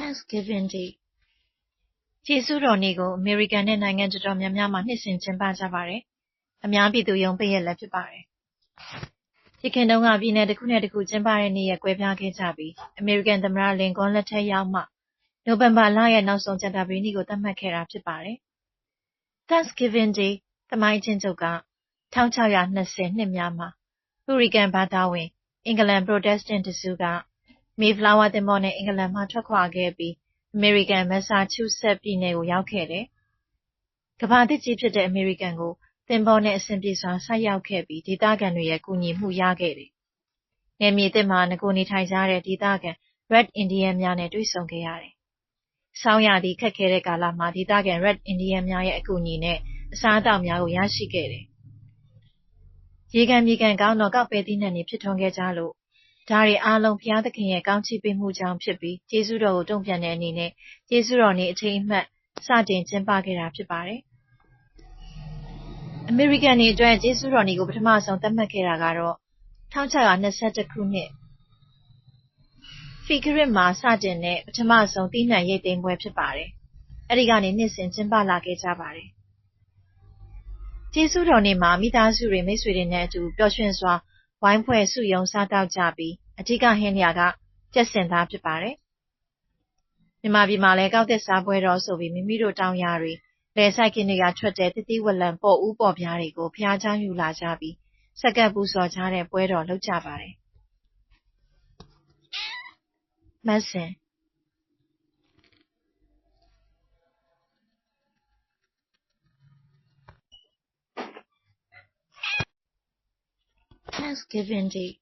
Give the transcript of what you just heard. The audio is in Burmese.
Thanksgiving Day ကျေးဇူးတော်နေ့ကိုအမေရိကန်နဲ့နိုင်ငံတော်တော်များများမှာနှစ်စဉ်ကျင်းပကြပါတယ်။အများပြည်သူရုံးပိတ်ရက်လည်းဖြစ်ပါတယ်။ယခင်တုန်းကပြည်နယ်တစ်ခုနဲ့တစ်ခုကျင်းပတဲ့နေ့ရက်ကွဲပြားခဲ့ကြပြီးအမေရိကန်သမ္မတလင်ကွန်းလက်ထက်ရောက်မှနိုဝင်ဘာလရဲ့နောက်ဆုံးကြာသပတေးနေ့ကိုသတ်မှတ်ခဲ့တာဖြစ်ပါတယ်။ Thanksgiving Day သမိုင်းချင်းချုပ်က1620နှစ်များမှာပူရီကန်ဘာသာဝင်အင်္ဂလန်ပရိုတက်စတန့်တစုက မေဖလာဝါသင်္ဘောနဲ့ အင်္ဂလန်မှထွက်ခွာခဲ့ပြီး အမေရိကန် မက်ဆာချူးဆက်ပြည်နယ်ကို ရောက်ခဲ့တယ်။ကမ္ဘာသစ်ကြီးဖြစ်တဲ့ အမေရိကန်ကို သင်္ဘောနဲ့ အဆင်ပြေစွာ ဆိုက်ရောက်ခဲ့ပြီး ဒေသခံတွေရဲ့ ကူညီမှုရခဲ့တယ်။နယ်မြေသစ်မှာငကိုနေထိုင်ကြတဲ့ ဒေသခံ Red Indian များနဲ့ တွေ့ဆုံခဲ့ရတယ်။ဆောင်းရာသီ ခက်ခဲတဲ့ကာလမှာ ဒေသခံ Red Indian များရဲ့ အကူအညီနဲ့ အစားအသောက်များကို ရရှိခဲ့တယ်။ရေကန်မြေကန်ကောင်းတော့ ကောက်ပဲသီးနှံတွေ ဖြစ်ထွန်းခဲ့ကြလို့ ဒါတွေအားလုံးဘုရားသခင်ရဲ့ကောင်းချီးပေးမှုကြောင့်ဖြစ်ပြီးကျေးဇူးတော်ကိုတုံ့ပြန်တဲ့အနေနဲ့ကျေးဇူးတော်နေ့အထိမ်းအမှတ်စတင်ကျင်းပခဲ့တာဖြစ်ပါတယ်။အမေရိကန်တွေအတွက်ကျေးဇူးတော်နေ့ကိုပထမဆုံးသတ်မှတ်ခဲ့တာကတော့1621ခုနှစ်ဖီဂရစ်မှာစတင်တဲ့ပထမဆုံးသီးနှံရိတ်သိမ်းပွဲဖြစ်ပါတယ်။အဲဒီကနေနှစ်စဉ်ကျင်းပလာခဲ့ကြပါတယ်။ကျေးဇူးတော်နေ့မှာမိသားစုတွေမိတ်ဆွေတွေနဲ့အတူပျော်ရွှင်စွာ ဝိုင်းဖွဲ့စုရုံစားသောက်ကြပြီးအဓိကဟင်းလျာကကြက်ဆင်သားဖြစ်ပါတယ်။မြန်မာပြည်မှာလည်းကောက်သစ်စားပွဲတော်ဆိုပြီးမိမိတို့တောင်ယာတွေလယ်စိုက်ခင်းတွေကထွက်တဲ့သစ်သီးဝလံပေါ်ဦးပေါ်ပြားတွေကိုဘုရားကျောင်းယူလာကြပြီးစက္ကပ်ပူဇော်ကြတဲ့ပွဲတော်လုပ်ကြပါတယ်။မတ်စင် Thanksgiving Day